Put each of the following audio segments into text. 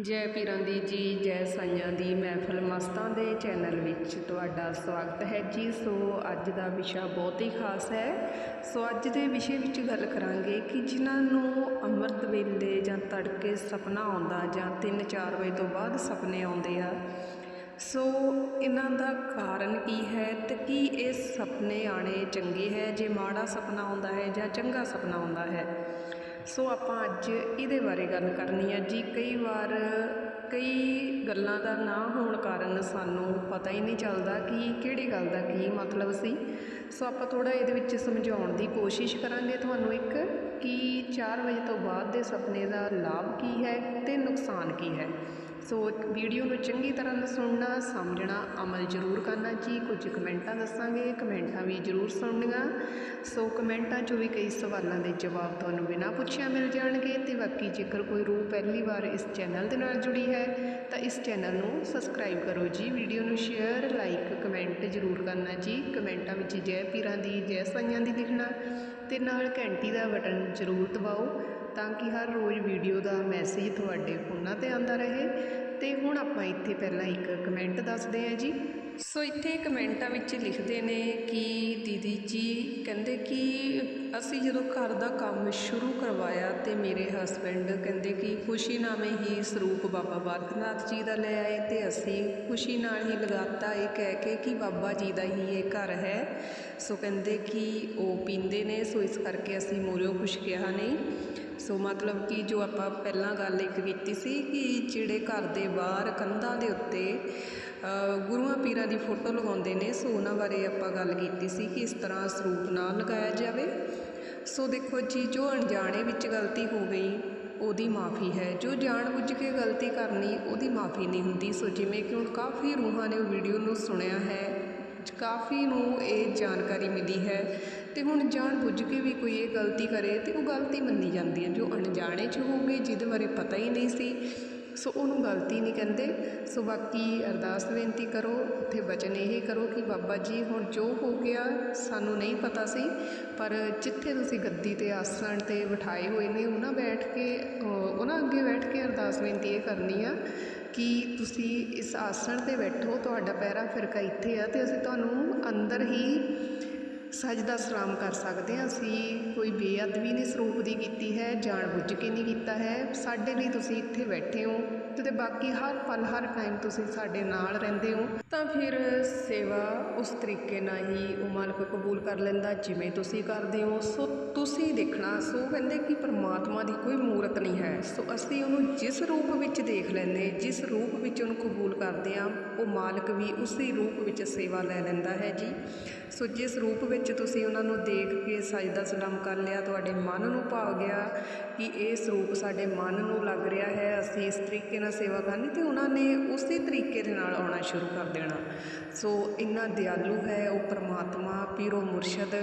ਜੈ ਪੀਰਾਂ ਦੀ ਜੀ, ਜੈ ਸਾਈਆਂ ਦੀ ਮਹਿਫਲ ਮਸਤਾਂ ਦੇ ਚੈਨਲ ਵਿੱਚ ਤੁਹਾਡਾ ਸਵਾਗਤ ਹੈ ਜੀ। ਸੋ ਅੱਜ ਦਾ ਵਿਸ਼ਾ ਬਹੁਤ ਹੀ ਖਾਸ ਹੈ। ਸੋ ਅੱਜ ਦੇ ਵਿਸ਼ੇ ਵਿੱਚ ਗੱਲ ਕਰਾਂਗੇ ਕਿ ਜਿਨ੍ਹਾਂ ਨੂੰ ਅੰਮ੍ਰਿਤ ਵੇਲੇ ਜਾਂ ਤੜਕੇ ਸੁਪਨਾ ਆਉਂਦਾ ਜਾਂ 3-4 ਵਜੇ ਤੋਂ ਬਾਅਦ ਸੁਪਨੇ ਆਉਂਦੇ ਆ। ਸੋ ਇਹਨਾਂ ਦਾ ਕਾਰਨ ਕੀ ਹੈ ਤੇ ਕੀ ਇਹ ਸੁਪਨੇ ਆਣੇ ਚੰਗੇ ਹੈ? ਜੇ ਮਾੜਾ ਸੁਪਨਾ ਆਉਂਦਾ ਹੈ ਜਾਂ ਚੰਗਾ ਸੁਪਨਾ ਆਉਂਦਾ ਹੈ? ਸੋ ਆਪਾਂ ਅੱਜ ਇਹਦੇ ਬਾਰੇ ਗੱਲ ਕਰਨੀ ਹੈ ਜੀ। ਕਈ ਵਾਰ ਕਈ ਗੱਲਾਂ ਦਾ ਨਾ ਹੋਣ ਕਾਰਨ ਸਾਨੂੰ ਪਤਾ ਹੀ ਨਹੀਂ ਚੱਲਦਾ ਕਿ ਕਿਹੜੀ ਗੱਲ ਦਾ ਕੀ ਮਤਲਬ ਸੀ। ਸੋ ਆਪਾਂ ਥੋੜਾ ਇਹਦੇ ਵਿੱਚ ਸਮਝਾਉਣ ਦੀ ਕੋਸ਼ਿਸ਼ ਕਰਾਂਗੇ ਤੁਹਾਨੂੰ ਇੱਕ ਕਿ 4 ਵਜੇ ਤੋਂ ਬਾਅਦ ਦੇ ਸੁਪਨੇ ਦਾ ਲਾਭ ਕੀ ਹੈ ਤੇ ਨੁਕਸਾਨ ਕੀ ਹੈ। ਸੋ ਵੀਡੀਓ ਨੂੰ ਚੰਗੀ ਤਰ੍ਹਾਂ ਸੁਣਨਾ, ਸਮਝਣਾ, ਅਮਲ ਜ਼ਰੂਰ ਕਰਨਾ ਜੀ। ਕੁਝ ਕਮੈਂਟਾਂ ਦੱਸਾਂਗੇ, ਕਮੈਂਟਾਂ ਵੀ ਜ਼ਰੂਰ ਸੁਣਨੀਆਂ। ਸੋ ਕਮੈਂਟਾਂ 'ਚੋਂ ਵੀ ਕਈ ਸਵਾਲਾਂ ਦੇ ਜਵਾਬ ਤੁਹਾਨੂੰ ਬਿਨਾਂ ਪੁੱਛਿਆ ਮਿਲ ਜਾਣਗੇ ਤੇ ਬਾਕੀ ਜੇਕਰ ਕੋਈ ਰੂਹ ਪਹਿਲੀ ਵਾਰ ਇਸ ਚੈਨਲ ਦੇ ਨਾਲ ਜੁੜੀ ਹੈ, ਤਾਂ ਇਸ ਚੈਨਲ ਨੂੰ ਸਬਸਕ੍ਰਾਈਬ ਕਰੋ ਜੀ। ਵੀਡੀਓ ਨੂੰ ਸ਼ੇਅਰ, ਲਾਈਕ, ਕਮੈਂਟ ਜ਼ਰੂਰ ਕਰਨਾ ਜੀ। ਕਮੈਂਟਾਂ ਵਿੱਚ ਜੈ ਪੀਰਾਂ ਦੀ, ਜੈ ਸਾਈਆਂ ਦੀ ਲਿਖਣਾ ਤੇ ਨਾਲ ਘੰਟੀ ਦਾ ਬਟਨ ਜ਼ਰੂਰ ਦਬਾਓ। ਤਾਂ ਕਿ ਹਰ ਰੋਜ਼ ਵੀਡੀਓ ਦਾ ਮੈਸੇਜ ਤੁਹਾਡੇ ਫੋਨਾਂ ਤੇ ਆਉਂਦਾ ਰਹੇ। ਅਤੇ ਹੁਣ ਆਪਾਂ ਇੱਥੇ ਪਹਿਲਾਂ ਇੱਕ ਕਮੈਂਟ ਦੱਸਦੇ ਹਾਂ ਜੀ। ਸੋ ਇੱਥੇ ਕਮੈਂਟਾਂ ਵਿੱਚ ਲਿਖਦੇ ਨੇ ਕਿ ਦੀਦੀ ਜੀ ਕਹਿੰਦੇ ਕਿ ਅਸੀਂ ਜਦੋਂ ਘਰ ਦਾ ਕੰਮ ਸ਼ੁਰੂ ਕਰਵਾਇਆ ਤੇ ਮੇਰੇ ਹਸਬੈਂਡ ਕਹਿੰਦੇ ਕਿ ਖੁਸ਼ੀ ਨਾਮੇ ਹੀ ਸਰੂਪ ਬਾਬਾ ਬਾਲਕਨਾਥ ਜੀ ਦਾ ਲੈ ਆਏ ਤੇ ਅਸੀਂ ਖੁਸ਼ੀ ਨਾਲ ਹੀ ਲਗਾਤਾ ਇਹ ਕਹਿ ਕੇ ਕਿ ਬਾਬਾ ਜੀ ਦਾ ਹੀ ਇਹ ਘਰ ਹੈ। ਸੋ ਕਹਿੰਦੇ ਕਿ ਉਹ ਪੀਂਦੇ ਨੇ, ਸੋ ਇਸ ਕਰਕੇ ਅਸੀਂ ਮੋਰਿਓ ਕੁਛ ਕਿਹਾ ਨਹੀਂ। ਸੋ ਮਤਲਬ ਕਿ ਜੋ ਆਪਾਂ ਪਹਿਲਾਂ ਗੱਲ ਇੱਕ ਕੀਤੀ ਸੀ ਕਿ ਜਿਹੜੇ ਘਰ ਦੇ ਬਾਹਰ ਕੰਧਾਂ ਦੇ ਉੱਤੇ ਗੁਰੂਆਂ ਪੀਰਾਂ ਦੀ ਫੋਟੋ ਲਗਾਉਂਦੇ ਨੇ, ਸੋ ਉਹਨਾਂ ਬਾਰੇ ਆਪਾਂ ਗੱਲ ਕੀਤੀ ਸੀ ਕਿ ਇਸ ਤਰ੍ਹਾਂ ਸਰੂਪ ਨਾ ਲਗਾਇਆ ਜਾਵੇ। ਸੋ ਦੇਖੋ ਜੀ, ਜੋ ਅਣਜਾਣੇ ਵਿੱਚ ਗਲਤੀ ਹੋ ਗਈ, ਉਹਦੀ ਮਾਫੀ ਹੈ। ਜੋ ਜਾਣ ਬੁੱਝ ਕੇ ਗਲਤੀ ਕਰਨੀ, ਉਹਦੀ ਮਾਫੀ ਨਹੀਂ ਹੁੰਦੀ। ਸੋ ਜਿਵੇਂ ਕਿ ਹੁਣ ਕਾਫੀ ਰੂਹਾਂ ਨੇ ਵੀਡੀਓ ਨੂੰ ਸੁਣਿਆ ਹੈ, ਕਾਫੀ ਨੂੰ ਇਹ ਜਾਣਕਾਰੀ ਮਿਲੀ ਹੈ। ਤੇ ਹੁਣ ਜਾਣ ਬੁੱਝ ਕੇ ਵੀ ਕੋਈ ਇਹ ਗਲਤੀ ਕਰੇ, ਤੇ ਉਹ ਗਲਤੀ ਮੰਨੀ ਜਾਂਦੀ ਹੈ। ਜੋ ਅਣਜਾਣੇ 'ਚ ਹੋ ਗਈ ਜਿਹਦੇ ਬਾਰੇ ਪਤਾ ਹੀ ਨਹੀਂ ਸੀ। ਸੋ ਉਹਨੂੰ ਗਲਤੀ ਨਹੀਂ ਕਹਿੰਦੇ। ਸੋ ਬਾਕੀ ਅਰਦਾਸ ਬੇਨਤੀ ਕਰੋ, ਉੱਥੇ ਵਚਨ ਇਹ ਕਰੋ ਕਿ ਬਾਬਾ ਜੀ, ਹੁਣ ਜੋ ਹੋ ਗਿਆ ਸਾਨੂੰ ਨਹੀਂ ਪਤਾ ਸੀ, ਪਰ ਜਿੱਥੇ ਤੁਸੀਂ ਗੱਦੀ ਤੇ ਆਸਣ ਤੇ ਬਿਠਾਏ ਹੋਏ ਨੇ, ਉਹਨਾਂ ਬੈਠ ਕੇ ਉਹਨਾਂ ਅੱਗੇ ਬੈਠ ਕੇ ਅਰਦਾਸ ਬੇਨਤੀ ਇਹ ਕਰਨੀ ਆ ਕਿ ਤੁਸੀਂ ਇਸ ਆਸਣ ਤੇ ਬੈਠੋ, ਤੁਹਾਡਾ ਪੈਰਾ ਫਿਰਕਾ ਇੱਥੇ ਆ ਤੇ ਅਸੀਂ ਤੁਹਾਨੂੰ ਅੰਦਰ ਹੀ ਸਜਦਾ ਸਲਾਮ ਕਰ ਸਕਦੇ ਹਾਂ। ਅਸੀਂ ਕੋਈ ਬੇਅਦਬੀ ਨਹੀਂ ਸਰੂਪ ਦੀ ਕੀਤੀ ਹੈ ਜਾਣ ਬੁੱਝ ਕੇ ਨਹੀਂ ਕੀਤਾ ਹੈ। ਸਾਡੇ ਲਈ ਤੁਸੀਂ ਇੱਥੇ ਬੈਠੇ ਹੋ। ਤੇ ਬਾਕੀ ਹਰ ਪਲ, ਹਰ ਟਾਈਮ ਤੁਸੀਂ ਸਾਡੇ ਨਾਲ ਰਹਿੰਦੇ ਹੋ, ਤਾਂ ਫਿਰ ਸੇਵਾ ਉਸ ਤਰੀਕੇ ਨਾਲ ਹੀ ਉਹ ਮਾਲਕ ਕਬੂਲ ਕਰ ਲੈਂਦਾ, ਜਿਵੇਂ ਤੁਸੀਂ ਕਰਦੇ ਹੋ। ਸੋ ਤੁਸੀਂ ਦੇਖਣਾ, ਸੋ ਕਹਿੰਦੇ ਕਿ ਪਰਮਾਤਮਾ ਦੀ ਕੋਈ ਮੂਰਤ ਨਹੀਂ ਹੈ। ਸੋ ਅਸੀਂ ਉਹਨੂੰ ਜਿਸ ਰੂਪ ਵਿੱਚ ਦੇਖ ਲੈਂਦੇ, ਜਿਸ ਰੂਪ ਵਿੱਚ ਉਹਨੂੰ ਕਬੂਲ ਕਰਦੇ ਹਾਂ, ਉਹ ਮਾਲਕ ਵੀ ਉਸੇ ਰੂਪ ਵਿੱਚ ਸੇਵਾ ਲੈ ਲੈਂਦਾ ਹੈ ਜੀ। ਸੋ ਜਿਸ ਰੂਪ ਵਿੱਚ ਤੁਸੀਂ ਉਹਨਾਂ ਨੂੰ ਦੇਖ ਕੇ ਸਜਦਾ ਸਲਾਮ ਕਰ ਲਿਆ, ਤੁਹਾਡੇ ਮਨ ਨੂੰ ਭਾਵ ਗਿਆ ਕਿ ਇਹ ਸਰੂਪ ਸਾਡੇ ਮਨ ਨੂੰ ਲੱਗ ਰਿਹਾ ਹੈ। ਅਸੀਂ ਇਸ ਤਰੀਕੇ ਨਾਲ ਸੇਵਾ ਕਰਨੀ ਤੇ ਉਹਨਾਂ ਨੇ ਉਸੇ ਤਰੀਕੇ ਦੇ ਨਾਲ ਆਉਣਾ ਸ਼ੁਰੂ ਕਰ ਦੇਣਾ। ਸੋ ਇੰਨਾ ਦਿਆਲੂ ਹੈ ਉਹ ਪ੍ਰਮਾਤਮਾ, ਪੀਰੋ ਮੁਰਸ਼ਦ।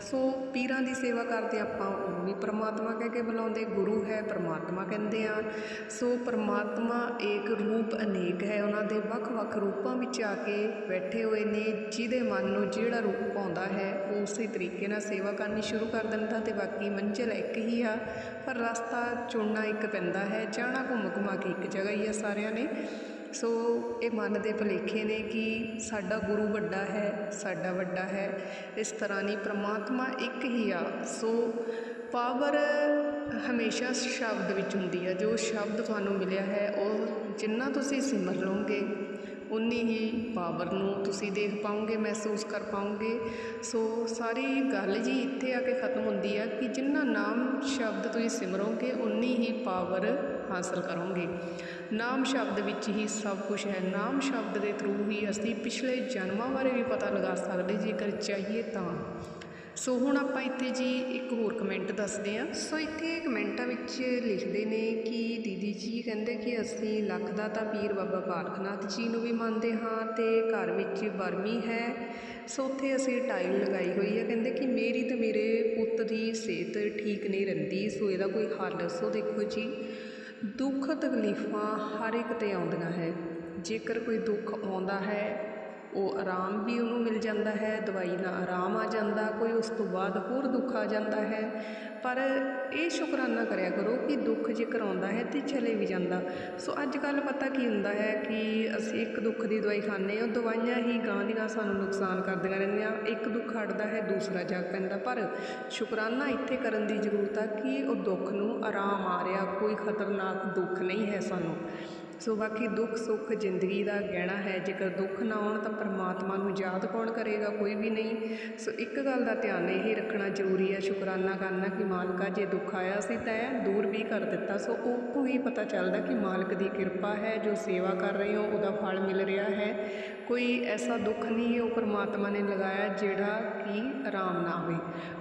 ਸੋ ਪੀਰਾਂ ਦੀ ਸੇਵਾ ਕਰਦੇ ਆਪਾਂ ਉਹ ਵੀ ਪ੍ਰਮਾਤਮਾ ਕਹਿ ਕੇ ਬੁਲਾਉਂਦੇ, ਗੁਰੂ ਹੈ ਪ੍ਰਮਾਤਮਾ ਕਹਿੰਦੇ ਆ। ਸੋ ਪ੍ਰਮਾਤਮਾ ਏਕ ਰੂਪ ਅਨੇਕ ਹੈ, ਉਹਨਾਂ ਦੇ ਵੱਖ-ਵੱਖ ਰੂਪਾਂ ਵਿੱਚ ਆ ਕੇ ਬੈਠੇ ਹੋਏ ਨੇ, ਜਿਹਦੇ ਮਨ ਨੂੰ ਜਿਹੜਾ ਰੂਪ ਆਉਂਦਾ ਹੈ ਉਸੇ ਤਰੀਕੇ ਨਾਲ ਸੇਵਾ ਕਰਨੀ ਸ਼ੁਰੂ ਕਰ ਦਿੰਦਾ ਤੇ ਬਾਕੀ ਮੰਜ਼ਿਲ ਇੱਕ ਹੀ ਆ, ਪਰ ਰਸਤਾ ਚੁਣਨਾ ਇੱਕ ਪੈਂਦਾ ਹੈ, ਜਾਣਾ ਘੁੰਮ ਘੁਮਾ ਕੇ ਇੱਕ ਜਗ੍ਹਾ ਹੀ ਆ ਸਾਰਿਆਂ ਨੇ। ਸੋ ਇਹ ਮਨ ਦੇ ਭੁਲੇਖੇ ਨੇ ਕਿ ਸਾਡਾ ਗੁਰੂ ਵੱਡਾ ਹੈ, ਸਾਡਾ ਵੱਡਾ ਹੈ, ਇਸ ਤਰ੍ਹਾਂ ਨਹੀਂ ਪ੍ਰਮਾਤਮਾ ਇੱਕ ਹੀ ਆ। ਸੋ ਪਾਵਰ ਹਮੇਸ਼ਾ ਸ਼ਬਦ ਵਿੱਚ ਹੁੰਦੀ ਆ, ਜੋ ਸ਼ਬਦ ਤੁਹਾਨੂੰ ਮਿਲਿਆ ਹੈ, ਉਹ ਜਿੰਨਾ ਤੁਸੀਂ ਸਿਮਰ ਲਓਗੇ ਉਨੀ ਹੀ ਪਾਵਰ ਨੂੰ ਤੁਸੀਂ ਦੇਖ ਪਾਓਗੇ, ਮਹਿਸੂਸ ਕਰ ਪਾਓਗੇ। ਸੋ ਸਾਰੀ ਗੱਲ ਜੀ ਇੱਥੇ ਆ ਕੇ ਖਤਮ ਹੁੰਦੀ ਹੈ ਕਿ ਜਿੰਨਾ ਨਾਮ ਸ਼ਬਦ ਤੁਸੀਂ ਸਿਮਰੋਗੇ ਉਨੀ ਹੀ ਪਾਵਰ ਹਾਸਲ ਕਰੋਗੇ। ਨਾਮ ਸ਼ਬਦ ਵਿੱਚ ਹੀ ਸਭ ਕੁਝ ਹੈ। ਨਾਮ ਸ਼ਬਦ ਦੇ ਥਰੂ ਹੀ ਅਸੀਂ ਪਿਛਲੇ ਜਨਮਾਂ ਬਾਰੇ ਵੀ ਪਤਾ ਲਗਾ ਸਕਦੇ, ਜੇਕਰ ਚਾਹੀਏ ਤਾਂ। ਸੋ ਹੁਣ ਆਪਾਂ ਇੱਥੇ ਜੀ ਇੱਕ ਹੋਰ ਕਮੈਂਟ ਦੱਸਦੇ ਹਾਂ। ਸੋ ਇੱਥੇ ਕਮੈਂਟਾਂ ਵਿੱਚ ਲਿਖਦੇ ਨੇ ਕਿ ਦੀਦੀ ਜੀ ਕਹਿੰਦੇ ਕਿ ਅਸੀਂ ਲੱਖ ਦਾ ਤਾਂ ਪੀਰ ਬਾਬਾ ਬਾਲਕਨਾਥ ਜੀ ਨੂੰ ਵੀ ਮੰਨਦੇ ਹਾਂ ਤੇ ਘਰ ਵਿੱਚ ਬਰਮੀ ਹੈ। ਸੋ ਉੱਥੇ ਅਸੀਂ ਟਾਈਲ ਲਗਾਈ ਹੋਈ ਹੈ। ਕਹਿੰਦੇ ਕਿ ਮੇਰੀ ਤੇ ਮੇਰੇ ਪੁੱਤ ਦੀ ਸਿਹਤ ਠੀਕ ਨਹੀਂ ਰਹਿੰਦੀ। ਸੋ ਇਹਦਾ ਕੋਈ ਹੱਲ ਸੋ ਦੇਖੋ ਜੀ। ਦੁੱਖ ਤਕਲੀਫਾਂ ਹਰ ਇੱਕ ਤੇ ਆਉਂਦੀਆਂ ਹੈ। ਜੇਕਰ ਕੋਈ ਦੁੱਖ ਆਉਂਦਾ ਹੈ ਉਹ ਆਰਾਮ ਵੀ ਉਹਨੂੰ ਮਿਲ ਜਾਂਦਾ ਹੈ, ਦਵਾਈ ਨਾਲ ਆਰਾਮ ਆ ਜਾਂਦਾ, ਕੋਈ ਉਸ ਤੋਂ ਬਾਅਦ ਹੋਰ ਦੁੱਖ ਆ ਜਾਂਦਾ ਹੈ। ਪਰ ਇਹ ਸ਼ੁਕਰਾਨਾ ਕਰਿਆ ਕਰੋ ਕਿ ਦੁੱਖ ਜੇਕਰ ਆਉਂਦਾ ਹੈ ਤੇ ਚਲੇ ਵੀ ਜਾਂਦਾ। ਸੋ ਅੱਜ ਕੱਲ੍ਹ ਪਤਾ ਕੀ ਹੁੰਦਾ ਹੈ ਕਿ ਅਸੀਂ ਇੱਕ ਦੁੱਖ ਦੀ ਦਵਾਈ ਖਾਂਦੇ ਹਾਂ ਉਹ ਦਵਾਈਆਂ ਹੀ ਗਾਂ ਦੀਆਂ ਸਾਨੂੰ ਨੁਕਸਾਨ ਕਰਦੀਆਂ ਰਹਿੰਦੀਆਂ। ਇੱਕ ਦੁੱਖ ਹਟਦਾ ਹੈ, ਦੂਸਰਾ ਜਾ ਪੈਂਦਾ। ਪਰ ਸ਼ੁਕਰਾਨਾ ਇੱਥੇ ਕਰਨ ਦੀ ਜ਼ਰੂਰਤ ਆ ਕਿ ਉਹ ਦੁੱਖ ਨੂੰ ਆਰਾਮ ਆ ਰਿਹਾ, ਕੋਈ ਖਤਰਨਾਕ ਦੁੱਖ ਨਹੀਂ ਹੈ ਸਾਨੂੰ। ਸੋ ਬਾਕੀ ਦੁੱਖ ਸੁੱਖ ਜ਼ਿੰਦਗੀ ਦਾ ਗਹਿਣਾ ਹੈ, ਜੇਕਰ ਦੁੱਖ ਨਾ ਆਉਣ ਤਾਂ ਪਰਮਾਤਮਾ ਨੂੰ ਯਾਦ ਕੌਣ ਕਰੇਗਾ? ਕੋਈ ਵੀ ਨਹੀਂ। ਸੋ ਇੱਕ ਗੱਲ ਦਾ ਧਿਆਨ ਇਹ ਰੱਖਣਾ ਜ਼ਰੂਰੀ ਹੈ, ਸ਼ੁਕਰਾਨਾ ਕਰਨਾ ਕਿ ਮਾਲਕਾ ਜੇ ਦੁੱਖ ਆਇਆ ਸੀ ਤਾਂ ਇਹ ਦੂਰ ਵੀ ਕਰ ਦਿੱਤਾ। ਸੋ ਉਹ ਤੋਂ ਹੀ ਪਤਾ ਚੱਲਦਾ ਕਿ ਮਾਲਕ ਦੀ ਕਿਰਪਾ ਹੈ, ਜੋ ਸੇਵਾ ਕਰ ਰਹੇ ਹੋ, ਉਹਦਾ ਫਲ ਮਿਲ ਰਿਹਾ ਹੈ। ਕੋਈ ਐਸਾ ਦੁੱਖ ਨਹੀਂ ਉਹ ਪਰਮਾਤਮਾ ਨੇ ਲਗਾਇਆ ਜਿਹੜਾ ਕਿ ਆਰਾਮ ਨਾ ਹੋਵੇ।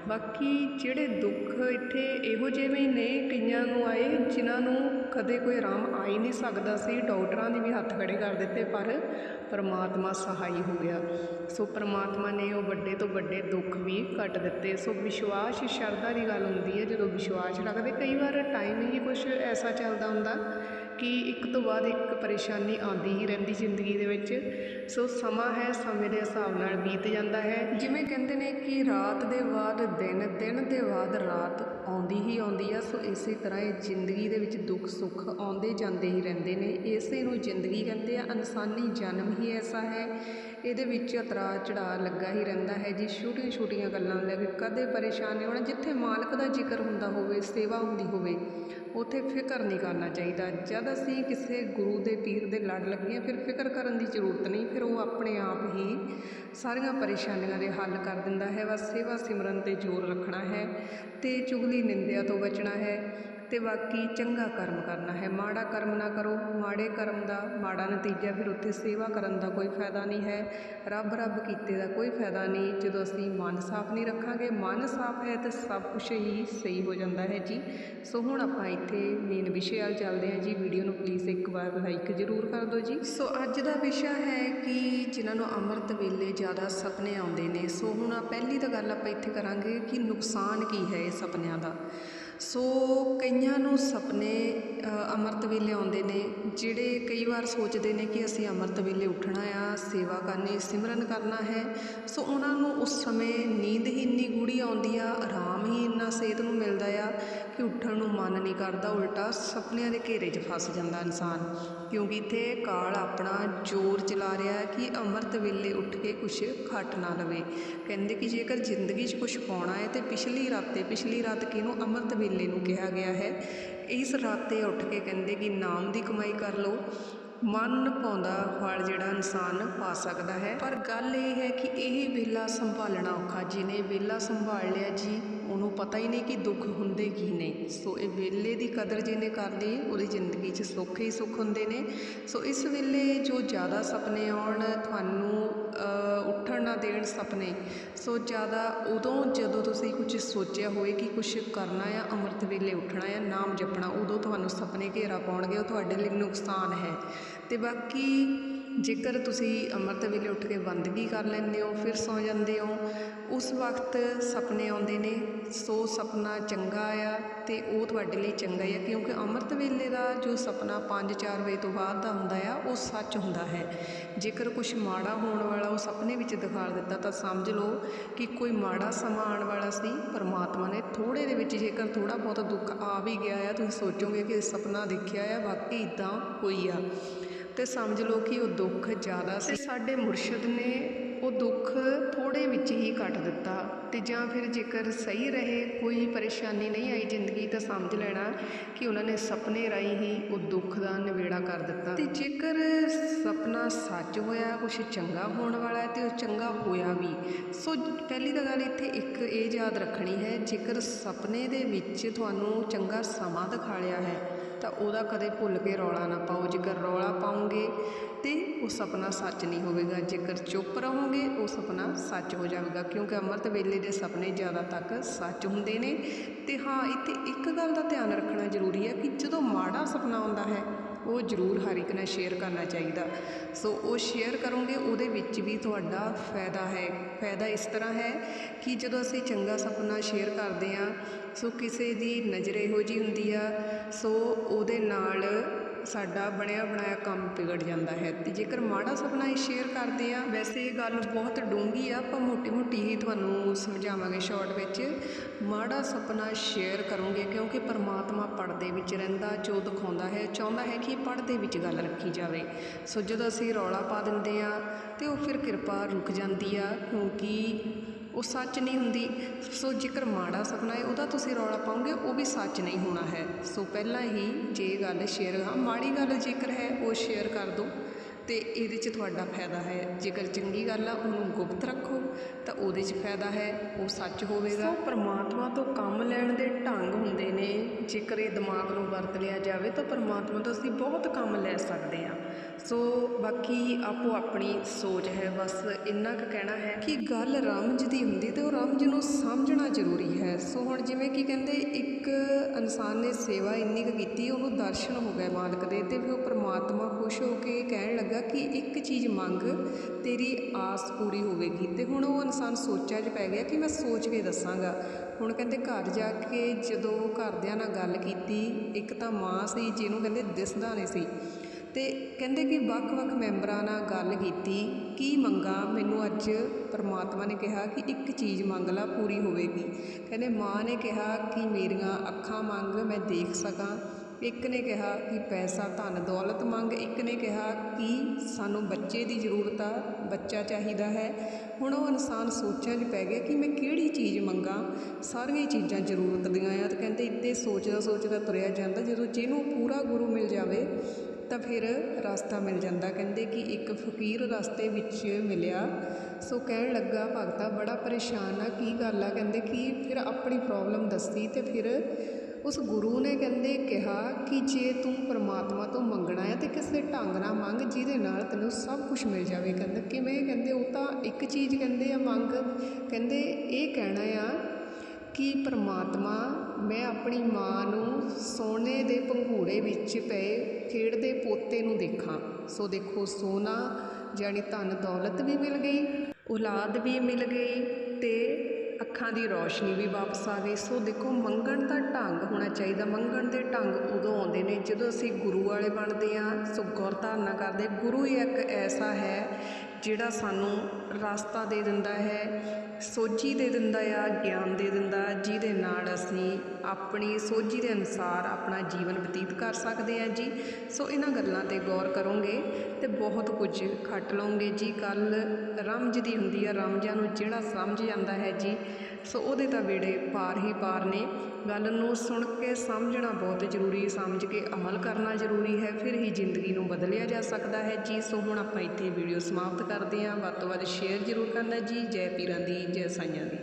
ਬਾਕੀ ਜਿਹੜੇ ਦੁੱਖ ਇੱਥੇ ਇਹੋ ਜਿਹੇ ਵੀ ਨੇ, ਕਈਆਂ ਨੂੰ ਆਏ, ਜਿਨ੍ਹਾਂ ਨੂੰ ਕਦੇ ਕੋਈ ਆਰਾਮ ਆ ਹੀ ਨਹੀਂ ਸਕਦਾ ਅਸੀਂ ਡਾਕਟਰਾਂ ਨੇ ਵੀ ਹੱਥ ਖੜੇ ਕਰ ਦਿੱਤੇ, ਪਰ ਪਰਮਾਤਮਾ ਸਹਾਈ ਹੋ ਗਿਆ। ਸੋ ਪਰਮਾਤਮਾ ਨੇ ਉਹ ਵੱਡੇ ਤੋਂ ਵੱਡੇ ਦੁੱਖ ਵੀ ਕੱਟ ਦਿੱਤੇ। ਸੋ ਵਿਸ਼ਵਾਸ ਸ਼ਰਧਾ ਦੀ ਗੱਲ ਹੁੰਦੀ ਹੈ, ਜਦੋਂ ਵਿਸ਼ਵਾਸ ਰੱਖਦੇ, ਕਈ ਵਾਰ ਟਾਈਮ ਹੀ ਕੁਝ ਐਸਾ ਚੱਲਦਾ ਹੁੰਦਾ ਕਿ ਇੱਕ ਤੋਂ ਬਾਅਦ ਇੱਕ ਪਰੇਸ਼ਾਨੀ ਆਉਂਦੀ ਹੀ ਰਹਿੰਦੀ ਜ਼ਿੰਦਗੀ ਦੇ ਵਿੱਚ। ਸੋ ਸਮਾਂ ਹੈ, ਸਮੇਂ ਦੇ ਹਿਸਾਬ ਨਾਲ ਬੀਤ ਜਾਂਦਾ ਹੈ। ਜਿਵੇਂ ਕਹਿੰਦੇ ਨੇ ਕਿ ਰਾਤ ਦੇ ਬਾਅਦ ਦਿਨ ਦਿਨ ਦੇ ਬਾਅਦ ਰਾਤ ਆਉਂਦੀ ਹੀ ਆਉਂਦੀ ਆ। ਸੋ ਇਸੇ ਤਰ੍ਹਾਂ ਇਹ ਜ਼ਿੰਦਗੀ ਦੇ ਵਿੱਚ ਦੁੱਖ, ਸੁੱਖ ਆਉਂਦੇ ਜਾਂਦੇ ਹੀ ਰਹਿੰਦੇ ਨੇ। ਇਸੇ ਨੂੰ ਜ਼ਿੰਦਗੀ ਕਹਿੰਦੇ ਆ। ਇਨਸਾਨੀ ਜਨਮ ਹੀ ਐਸਾ ਹੈ। ਇਹਦੇ ਵਿੱਚ ਉਤਰਾਅ ਚੜਾਅ ਲੱਗਾ ਹੀ ਰਹਿੰਦਾ ਹੈ ਜੀ। ਛੋਟੀਆਂ ਛੋਟੀਆਂ ਗੱਲਾਂ ਲੈ ਕੇ ਕਦੇ ਪਰੇਸ਼ਾਨ ਨਹੀਂ ਹੋਣਾ। ਜਿੱਥੇ ਮਾਲਕ ਦਾ ਜ਼ਿਕਰ ਹੁੰਦਾ ਹੋਵੇ, ਸੇਵਾ ਹੁੰਦੀ ਹੋਵੇ ਉੱਥੇ ਫਿਕਰ ਨਹੀਂ ਕਰਨਾ ਚਾਹੀਦਾ। ਜਦ ਅਸੀਂ ਕਿਸੇ ਗੁਰੂ ਦੇ ਪੀਰ ਦੇ ਲੜ ਲੱਗੀਏ ਫਿਰ ਫਿਕਰ ਕਰਨ ਦੀ ਜ਼ਰੂਰਤ ਨਹੀਂ। ਫਿਰ ਉਹ ਆਪਣੇ ਆਪ ਹੀ ਸਾਰੀਆਂ ਪਰੇਸ਼ਾਨੀਆਂ ਦੇ ਹੱਲ ਕਰ ਦਿੰਦਾ ਹੈ। ਬਸ ਸੇਵਾ ਸਿਮਰਨ ਤੇ ਜ਼ੋਰ ਰੱਖਣਾ ਹੈ ਤੇ ਚੁਗਲੀ ਨਿੰਦਿਆ ਤੋਂ ਬਚਣਾ ਹੈ। ਤੇ ਬਾਕੀ ਚੰਗਾ ਕਰਮ ਕਰਨਾ ਹੈ। ਮਾੜਾ ਕਰਮ ਨਾ ਕਰੋ। ਮਾੜੇ ਕਰਮ ਦਾ ਮਾੜਾ ਨਤੀਜਾ ਫਿਰ ਉੱਥੇ ਸੇਵਾ ਕਰਨ ਦਾ ਕੋਈ ਫਾਇਦਾ ਨਹੀਂ ਹੈ। ਰੱਬ ਰੱਬ ਕੀਤੇ ਦਾ ਕੋਈ ਫਾਇਦਾ ਨਹੀਂ। ਜਦੋਂ ਅਸੀਂ ਮਨ ਸਾਫ਼ ਨਹੀਂ ਰੱਖਾਂਗੇ, ਮਨ ਸਾਫ਼ ਹੈ ਤਾਂ ਸਭ ਕੁਝ ਹੀ ਸਹੀ ਹੋ ਜਾਂਦਾ ਹੈ ਜੀ। ਸੋ ਹੁਣ ਆਪਾਂ ਇੱਥੇ ਮੇਨ ਵਿਸ਼ੇ ਵੱਲ ਚੱਲਦੇ ਹਾਂ ਜੀ। ਵੀਡੀਓ ਨੂੰ ਪਲੀਜ਼ ਇੱਕ ਵਾਰ ਲਾਈਕ ਜ਼ਰੂਰ ਕਰ ਦਿਓ ਜੀ। ਸੋ ਅੱਜ ਦਾ ਵਿਸ਼ਾ ਹੈ ਕਿ ਜਿਨ੍ਹਾਂ ਨੂੰ ਅੰਮ੍ਰਿਤ ਵੇਲੇ ਜ਼ਿਆਦਾ ਸੁਪਨੇ ਆਉਂਦੇ ਨੇ। ਸੋ ਹੁਣ ਪਹਿਲੀ ਤਾਂ ਗੱਲ ਆਪਾਂ ਇੱਥੇ ਕਰਾਂਗੇ ਕਿ ਨੁਕਸਾਨ ਕੀ ਹੈ ਇਹ ਸੁਪਨਿਆਂ ਦਾ। ਸੋ ਕਈਆਂ ਨੂੰ ਸੁਪਨੇ ਅੰਮ੍ਰਿਤ ਵੇਲੇ ਆਉਂਦੇ ਨੇ, ਜਿਹੜੇ ਕਈ ਵਾਰ ਸੋਚਦੇ ਨੇ ਕਿ ਅਸੀਂ ਅੰਮ੍ਰਿਤ ਵੇਲੇ ਉੱਠਣਾ ਆ, ਸੇਵਾ ਕਰਨੀ, ਸਿਮਰਨ ਕਰਨਾ ਹੈ, ਸੋ ਉਹਨਾਂ ਨੂੰ ਉਸ ਸਮੇਂ ਨੀਂਦ ਹੀ ਇੰਨੀ ਗੂੜੀ ਆਉਂਦੀ ਆ, ਆਰਾਮ ਹੀ ਇੰਨਾ ਸਿਹਤ ਨੂੰ ਮਿਲਦਾ ਆ ਕਿ ਉੱਠਣ ਨੂੰ ਮਨ ਨਹੀਂ ਕਰਦਾ, ਉਲਟਾ ਸੁਪਨਿਆਂ ਦੇ ਘੇਰੇ 'ਚ ਫਸ ਜਾਂਦਾ ਇਨਸਾਨ। ਕਿਉਂਕਿ ਇੱਥੇ ਕਾਲ ਆਪਣਾ ਜ਼ੋਰ ਚਲਾ ਰਿਹਾ ਹੈ ਕਿ ਅੰਮ੍ਰਿਤ ਵੇਲੇ ਉੱਠ ਕੇ ਕੁਛ ਖੱਟ ਨਾ ਲਵੇ। ਕਹਿੰਦੇ ਕਿ ਜੇਕਰ ਜ਼ਿੰਦਗੀ 'ਚ ਕੁਛ ਪਾਉਣਾ ਹੈ ਤੇ ਪਿਛਲੀ ਰਾਤੇ, ਪਿਛਲੀ ਰਾਤ ਕਿਹਨੂੰ ਅੰਮ੍ਰਿਤ ਵੇਲੇ ਨੂੰ ਕਿਹਾ ਗਿਆ ਹੈ? ਇਸ ਰਾਤੇ ਉੱਠ ਕੇ ਕਹਿੰਦੇ ਕਿ ਨਾਮ ਦੀ ਕਮਾਈ ਕਰ ਲਓ। ਮਨ ਪਾਉਂਦਾ ਫਲ ਜਿਹੜਾ ਇਨਸਾਨ ਪਾ ਸਕਦਾ ਹੈ। ਪਰ ਗੱਲ ਇਹ ਹੈ ਕਿ ਇਹ ਵੇਲਾ ਸੰਭਾਲਣਾ ਔਖਾ ਜਿਹਨੇ ਵੇਲਾ ਸੰਭਾਲ ਲਿਆ ਜੀ ਉਹਨੂੰ ਪਤਾ ਹੀ ਨਹੀਂ ਕਿ ਦੁੱਖ ਹੁੰਦੇ ਕੀ ਨੇ। ਸੋ ਇਹ ਵੇਲੇ ਦੀ ਕਦਰ ਜਿਹਨੇ ਕਰ ਲਈ ਉਹਦੀ ਜ਼ਿੰਦਗੀ 'ਚ ਸੁੱਖ ਹੀ ਸੁੱਖ ਹੁੰਦੇ ਨੇ। ਸੋ ਇਸ ਵੇਲੇ ਜੋ ਜ਼ਿਆਦਾ ਸੁਪਨੇ ਆਉਣ, ਤੁਹਾਨੂੰ ਉੱਠਣ ਨਾ ਦੇਣ ਸੁਪਨੇ, ਸੋ ਜ਼ਿਆਦਾ ਉਦੋਂ ਜਦੋਂ ਤੁਸੀਂ ਕੁਝ ਸੋਚਿਆ ਹੋਵੇ ਕਿ ਕੁਝ ਕਰਨਾ ਆ, ਅੰਮ੍ਰਿਤ ਵੇਲੇ ਉੱਠਣਾ ਆ, ਨਾਮ ਜਪਣਾ, ਉਦੋਂ ਤੁਹਾਨੂੰ ਸੁਪਨੇ ਘੇਰਾ ਪਾਉਣਗੇ, ਉਹ ਤੁਹਾਡੇ ਲਈ ਨੁਕਸਾਨ ਹੈ। ਤੇ ਬਾਕੀ ਜੇਕਰ ਤੁਸੀਂ ਅੰਮ੍ਰਿਤ ਵੇਲੇ ਉੱਠ ਕੇ ਬੰਦਗੀ ਕਰ ਲੈਂਦੇ ਹੋ, ਫਿਰ ਸੌ ਜਾਂਦੇ ਹੋ, ਉਸ ਵਕਤ ਸੁਪਨੇ ਆਉਂਦੇ ਨੇ, ਸੋ ਸੁਪਨਾ ਚੰਗਾ ਆ ਤੇ ਉਹ ਤੁਹਾਡੇ ਲਈ ਚੰਗਾ ਆ, ਕਿਉਂਕਿ ਅੰਮ੍ਰਿਤ ਵੇਲੇ ਦਾ ਜੋ ਸੁਪਨਾ 5-4 ਵਜੇ ਤੋਂ ਬਾਅਦ ਦਾ ਹੁੰਦਾ ਆ, ਉਹ ਸੱਚ ਹੁੰਦਾ ਹੈ। ਜੇਕਰ ਕੁਝ ਮਾੜਾ ਹੋਣ ਵਾਲਾ ਉਹ ਸੁਪਨੇ ਵਿੱਚ ਦਿਖਾ ਦਿੱਤਾ, ਤਾਂ ਸਮਝ ਲਓ ਕਿ ਕੋਈ ਮਾੜਾ ਸਮਾਂ ਆਉਣ ਵਾਲਾ ਸੀ, ਪਰਮਾਤਮਾ ਨੇ ਥੋੜੇ ਦੇ ਵਿੱਚ ਜੇਕਰ ਥੋੜਾ ਬਹੁਤ ਦੁੱਖ ਆ ਵੀ ਗਿਆ ਆ, ਤੁਸੀਂ ਸੋਚੋਗੇ ਕਿ ਸੁਪਨਾ ਦੇਖਿਆ ਆ, ਵਾਕਈ ਇਦਾਂ ਹੋਈ ਆ। ਤੇ ਸਮਝ ਲਓ ਕਿ ਉਹ ਦੁੱਖ ਜ਼ਿਆਦਾ ਸੀ। ਸਾਡੇ ਮੁਰਸ਼ਿਦ ਨੇ ਉਹ ਦੁੱਖ ਥੋੜੇ ਵਿੱਚ ਹੀ ਕੱਟ ਦਿੱਤਾ ਤੇ ਜਾਂ ਫਿਰ ਜੇਕਰ ਸਹੀ ਰਹੇ, ਕੋਈ ਪਰੇਸ਼ਾਨੀ ਨਹੀਂ ਆਈ ਜ਼ਿੰਦਗੀ, ਤਾਂ ਸਮਝ ਲੈਣਾ ਕਿ ਉਹਨਾਂ ਨੇ ਸੁਪਨੇ ਰਾਹੀਂ ਹੀ ਉਹ ਦੁੱਖ ਦਾ ਨਿਬੇੜਾ ਕਰ ਦਿੱਤਾ। ਤੇ ਜੇਕਰ ਸੁਪਨਾ ਸੱਚ ਹੋਇਆ ਕੁਝ ਚੰਗਾ ਹੋਣ ਵਾਲਾ ਹੈ ਤੇ ਉਹ ਚੰਗਾ ਹੋਇਆ ਵੀ। ਸੋ ਪਹਿਲੀ ਤਾਂ ਗੱਲ ਇੱਥੇ ਇੱਕ ਇਹ ਯਾਦ ਰੱਖਣੀ ਹੈ, ਜੇਕਰ ਸੁਪਨੇ ਦੇ ਵਿੱਚ ਤੁਹਾਨੂੰ ਚੰਗਾ ਸਮਾਂ ਦਿਖਾ ਲਿਆ ਹੈ, ਤਾਂ ਉਹਦਾ ਕਦੇ ਭੁੱਲ ਕੇ ਰੌਲਾ ਨਾ ਪਾਓ। ਜੇਕਰ ਰੌਲਾ ਉਹ ਸੁਪਨਾ ਸੱਚ ਨਹੀਂ ਹੋਵੇਗਾ। ਜੇਕਰ ਚੁੱਪ ਰਹੋਗੇ, ਉਹ ਸੁਪਨਾ ਸੱਚ ਹੋ ਜਾਵੇਗਾ। ਕਿਉਂਕਿ ਅੰਮ੍ਰਿਤ ਵੇਲੇ ਦੇ ਸੁਪਨੇ ਜ਼ਿਆਦਾ ਤੱਕ ਸੱਚ ਹੁੰਦੇ ਨੇ। ਤੇ ਹਾਂ, ਇੱਥੇ ਇੱਕ ਗੱਲ ਦਾ ਧਿਆਨ ਰੱਖਣਾ ਜ਼ਰੂਰੀ ਹੈ ਕਿ ਜਦੋਂ ਮਾੜਾ ਸੁਪਨਾ ਆਉਂਦਾ ਹੈ, ਉਹ ਜ਼ਰੂਰ ਹਰ ਇੱਕ ਨਾਲ ਸ਼ੇਅਰ ਕਰਨਾ ਚਾਹੀਦਾ। ਸੋ ਉਹ ਸ਼ੇਅਰ ਕਰੋਗੇ, ਉਹਦੇ ਵਿੱਚ ਵੀ ਤੁਹਾਡਾ ਫਾਇਦਾ ਹੈ। ਫਾਇਦਾ ਇਸ ਤਰ੍ਹਾਂ ਹੈ ਕਿ ਜਦੋਂ ਅਸੀਂ ਚੰਗਾ ਸੁਪਨਾ ਸ਼ੇਅਰ ਕਰਦੇ ਹਾਂ, ਸੋ ਕਿਸੇ ਦੀ ਨਜ਼ਰ ਇਹੋ ਜਿਹੀ ਹੁੰਦੀ ਆ, ਸੋ ਉਹਦੇ ਨਾਲ ਸਾਡਾ ਬਣਿਆ ਬਣਾਇਆ ਕੰਮ ਵਿਗੜ ਜਾਂਦਾ ਹੈ ਤੇ ਜੇਕਰ ਮਾੜਾ ਸੁਪਨਾ ਹੀ ਸ਼ੇਅਰ ਕਰਦੇ ਆ, ਵੈਸੇ ਇਹ ਗੱਲ ਬਹੁਤ ਡੂੰਘੀ ਆ, ਆਪਾਂ ਮੋਟੀ ਮੋਟੀ ਹੀ ਤੁਹਾਨੂੰ ਸਮਝਾਵਾਂਗੇ ਸ਼ਾਰਟ ਵਿੱਚ। ਮਾੜਾ ਸੁਪਨਾ ਸ਼ੇਅਰ ਕਰੋਗੇ ਕਿਉਂਕਿ ਪਰਮਾਤਮਾ ਪਰਦੇ ਵਿੱਚ ਰਹਿੰਦਾ, ਜੋ ਦਿਖਾਉਂਦਾ ਹੈ, ਚਾਹੁੰਦਾ ਹੈ ਕਿ ਪਰਦੇ ਵਿੱਚ ਗੱਲ ਰੱਖੀ ਜਾਵੇ। ਸੋ ਜਦੋਂ ਅਸੀਂ ਰੌਲਾ ਪਾ ਦਿੰਦੇ ਆ, ਤੇ ਉਹ ਫਿਰ ਕਿਰਪਾ ਰੁਕ ਜਾਂਦੀ ਆ, ਕਿਉਂਕਿ ਉਹ ਸੱਚ ਨਹੀਂ ਹੁੰਦੀ। ਸੋ ਜੇਕਰ ਮਾੜਾ ਸੁਪਨਾ ਹੈ, ਉਹਦਾ ਤੁਸੀਂ ਰੌਲਾ ਪਾਉਂਗੇ ਉਹ ਵੀ ਸੱਚ ਨਹੀਂ ਹੋਣਾ ਹੈ। ਸੋ ਪਹਿਲਾਂ ਹੀ ਜੇ ਗੱਲ ਸ਼ੇਅਰ, ਹਾਂ, ਮਾੜੀ ਗੱਲ ਜੇਕਰ ਹੈ, ਉਹ ਸ਼ੇਅਰ ਕਰ ਦਿਓ। ਅਤੇ ਇਹਦੇ 'ਚ ਤੁਹਾਡਾ ਫਾਇਦਾ ਹੈ। ਜੇਕਰ ਚੰਗੀ ਗੱਲ ਆ, ਉਹਨੂੰ ਗੁਪਤ ਰੱਖੋ, ਤਾਂ ਉਹਦੇ 'ਚ ਫਾਇਦਾ ਹੈ, ਉਹ ਸੱਚ ਹੋਵੇਗਾ। ਸੋ ਪਰਮਾਤਮਾ ਤੋਂ ਕੰਮ ਲੈਣ ਦੇ ਢੰਗ ਹੁੰਦੇ ਨੇ। ਜੇਕਰ ਇਹ ਦਿਮਾਗ ਨੂੰ ਵਰਤ ਲਿਆ ਜਾਵੇ, ਤਾਂ ਪਰਮਾਤਮਾ ਤੋਂ ਅਸੀਂ ਬਹੁਤ ਕੰਮ ਲੈ ਸਕਦੇ ਹਾਂ ਸੋ ਬਾਕੀ ਆਪੋ ਆਪਣੀ ਸੋਚ ਹੈ, ਬਸ ਇੰਨਾ ਕੁ ਕਹਿਣਾ ਹੈ ਕਿ ਗੱਲ ਰਮਜ ਦੀ ਹੁੰਦੀ ਤੇ ਉਹ ਰਮਜ ਨੂੰ ਸਮਝਣਾ ਜ਼ਰੂਰੀ ਹੈ। ਸੋ ਹੁਣ ਜਿਵੇਂ ਕਿ ਕਹਿੰਦੇ, ਇੱਕ ਇਨਸਾਨ ਨੇ ਸੇਵਾ ਇੰਨੀ ਕੁ ਕੀਤੀ, ਉਹਨੂੰ ਦਰਸ਼ਨ ਹੋ ਗਏ ਮਾਲਕ ਦੇ ਤੇ ਫਿਰ ਉਹ ਪਰਮਾਤਮਾ ਖੁਸ਼ ਹੋ ਕੇ ਕਹਿਣ ਲੱਗਾ ਕਿ ਇੱਕ ਚੀਜ਼ ਮੰਗ, ਤੇਰੀ ਆਸ ਪੂਰੀ ਹੋਵੇਗੀ। ਤੇ ਹੁਣ ਉਹ ਇਨਸਾਨ ਸੋਚਾਂ 'ਚ ਪੈ ਗਿਆ ਕਿ ਮੈਂ ਸੋਚ ਕੇ ਦੱਸਾਂਗਾ। ਹੁਣ ਕਹਿੰਦੇ ਘਰ ਜਾ ਕੇ ਜਦੋਂ ਘਰਦਿਆਂ ਨਾਲ ਗੱਲ ਕੀਤੀ, ਇੱਕ ਤਾਂ ਮਾਂ ਸੀ ਜਿਹਨੂੰ ਕਹਿੰਦੇ ਦਿਸਦਾ ਨਹੀਂ ਸੀ। ਤੇ ਕਹਿੰਦੇ ਕਿ ਵੱਖ-ਵੱਖ ਮੈਂਬਰਾਂ ਨਾਲ ਗੱਲ ਕੀਤੀ, ਕੀ ਮੰਗਾ? ਮੈਨੂੰ ਅੱਜ ਪਰਮਾਤਮਾ ਨੇ ਕਿਹਾ ਕਿ ਇੱਕ ਚੀਜ਼ ਮੰਗ ਲਾ, ਪੂਰੀ ਹੋਵੇਗੀ। ਕਹਿੰਦੇ ਮਾਂ ਨੇ ਕਿਹਾ ਕਿ ਮੇਰੀਆਂ ਅੱਖਾਂ ਮੰਗ, ਮੈਂ ਦੇਖ ਸਕਾਂ। ਇੱਕ ਨੇ ਕਿਹਾ ਕਿ ਪੈਸਾ, ਧਨ, ਦੌਲਤ ਮੰਗ, ਇੱਕ ਨੇ ਕਿਹਾ ਕਿ ਸਾਨੂੰ ਬੱਚੇ ਦੀ ਜ਼ਰੂਰਤ ਆ, ਬੱਚਾ ਚਾਹੀਦਾ ਹੈ। ਹੁਣ ਉਹ ਇਨਸਾਨ ਸੋਚਾਂ 'ਚ ਪੈ ਗਿਆ ਕਿ ਮੈਂ ਕਿਹੜੀ ਚੀਜ਼ ਮੰਗਾ? ਸਾਰੀਆਂ ਹੀ ਚੀਜ਼ਾਂ ਜ਼ਰੂਰਤ ਦੀਆਂ ਆ ਤੇ ਕਹਿੰਦੇ ਇੱਥੇ ਸੋਚਦਾ ਸੋਚਦਾ ਤੁਰਿਆ ਜਾਂਦਾ, ਜਦੋਂ ਜਿਹਨੂੰ ਪੂਰਾ ਗੁਰੂ ਮਿਲ ਜਾਵੇ ਤਾਂ ਫਿਰ ਰਸਤਾ ਮਿਲ ਜਾਂਦਾ। ਕਹਿੰਦੇ ਕਿ ਇੱਕ ਫਕੀਰ ਰਸਤੇ ਵਿੱਚ ਮਿਲਿਆ, ਸੋ ਕਹਿਣ ਲੱਗਾ, ਭਗਤਾ ਬੜਾ ਪਰੇਸ਼ਾਨ ਆ, ਕੀ ਗੱਲ ਆ? ਕਹਿੰਦੇ ਕਿ ਫਿਰ ਆਪਣੀ ਪ੍ਰੋਬਲਮ ਦੱਸੀ ਤੇ ਫਿਰ ਉਸ ਗੁਰੂ ਨੇ ਕਹਿੰਦੇ ਕਿਹਾ ਕਿ ਜੇ ਤੂੰ ਪਰਮਾਤਮਾ ਤੋਂ ਮੰਗਣਾ ਹੈ ਤੇ ਕਿਸੇ ਢੰਗ ਨਾਲ ਮੰਗ, ਜਿਹਦੇ ਨਾਲ ਤੈਨੂੰ ਸਭ ਕੁਝ ਮਿਲ ਜਾਵੇ। ਕਹਿੰਦੇ, ਕਿਵੇਂ? ਕਹਿੰਦੇ, ਉਹ ਤਾਂ ਇੱਕ ਚੀਜ਼ ਕਹਿੰਦੇ ਆ ਮੰਗ। ਕਹਿੰਦੇ, ਇਹ ਕਹਿਣਾ ਆ ਕਿ ਪਰਮਾਤਮਾ, ਮੈਂ ਆਪਣੀ ਮਾਂ ਨੂੰ ਸੋਨੇ ਦੇ ਪੰਘੂੜੇ ਵਿੱਚ ਪਏ ਖੇਡਦੇ ਪੋਤੇ ਨੂੰ ਦੇਖਾਂ। ਸੋ ਦੇਖੋ, ਸੋਨਾ ਜਾਣੀ ਧਨ ਦੌਲਤ ਵੀ ਮਿਲ ਗਈ, ਔਲਾਦ ਵੀ ਮਿਲ ਗਈ ਤੇ ਅੱਖਾਂ ਦੀ ਰੌਸ਼ਨੀ ਵੀ ਵਾਪਸ ਆ ਗਈ ਸੋ ਦੇਖੋ, ਮੰਗਣ ਦਾ ਢੰਗ ਹੋਣਾ ਚਾਹੀਦਾ। ਮੰਗਣ ਦੇ ਢੰਗ ਉਦੋਂ ਆਉਂਦੇ ਨੇ ਜਦੋਂ ਅਸੀਂ ਗੁਰੂ ਵਾਲੇ ਬਣਦੇ ਆ ਸੋ ਗੁਰ ਧਾਰਨਾ ਕਰਦੇ ਗੁਰੂ ਹੀ ਇੱਕ ਐਸਾ ਹੈ ਜਿਹੜਾ ਸਾਨੂੰ ਰਸਤਾ ਦੇ ਦਿੰਦਾ ਹੈ, ਸੋਝੀ ਦੇ ਦਿੰਦਾ ਆ, ਗਿਆਨ ਦੇ ਦਿੰਦਾ, ਜਿਹਦੇ ਨਾਲ ਅਸੀਂ ਆਪਣੀ ਸੋਝੀ ਦੇ ਅਨੁਸਾਰ ਆਪਣਾ ਜੀਵਨ ਬਤੀਤ ਕਰ ਸਕਦੇ ਹਾਂ ਜੀ। ਸੋ ਇਹਨਾਂ ਗੱਲਾਂ ਤੇ ਗੌਰ ਕਰੋਗੇ ਤੇ ਬਹੁਤ ਕੁਝ ਖੱਟ ਲਓਗੇ ਜੀ। ਕੱਲ ਰਮਜ ਦੀ ਹੁੰਦੀ ਆ ਰਮਜਾਂ ਨੂੰ ਜਿਹੜਾ ਸਮਝ ਜਾਂਦਾ ਹੈ ਜੀ, ਸੋ ਉਹਦੇ ਤਾਂ ਵੇੜੇ ਪਾਰ ਹੀ ਪਾਰ ਨੇ। ਗੱਲ ਨੂੰ ਸੁਣ ਕੇ ਸਮਝਣਾ ਬਹੁਤ ਜ਼ਰੂਰੀ, ਸਮਝ ਕੇ ਅਮਲ ਕਰਨਾ ਜ਼ਰੂਰੀ ਹੈ, ਫਿਰ ਹੀ ਜ਼ਿੰਦਗੀ ਨੂੰ ਬਦਲਿਆ ਜਾ ਸਕਦਾ ਹੈ ਜੀ। ਸੋ ਹੁਣ ਆਪਾਂ ਇੱਥੇ ਵੀਡੀਓ ਸਮਾਪਤ ਕਰ ਕਰਦੇ ਹਾਂ। ਵੱਧ ਤੋਂ ਵੱਧ ਸ਼ੇਅਰ ਜ਼ਰੂਰ ਕਰਨਾ ਜੀ। ਜੈ ਪੀਰਾਂ ਦੀ, ਜੈ ਸਾਈਆਂ ਦੀ।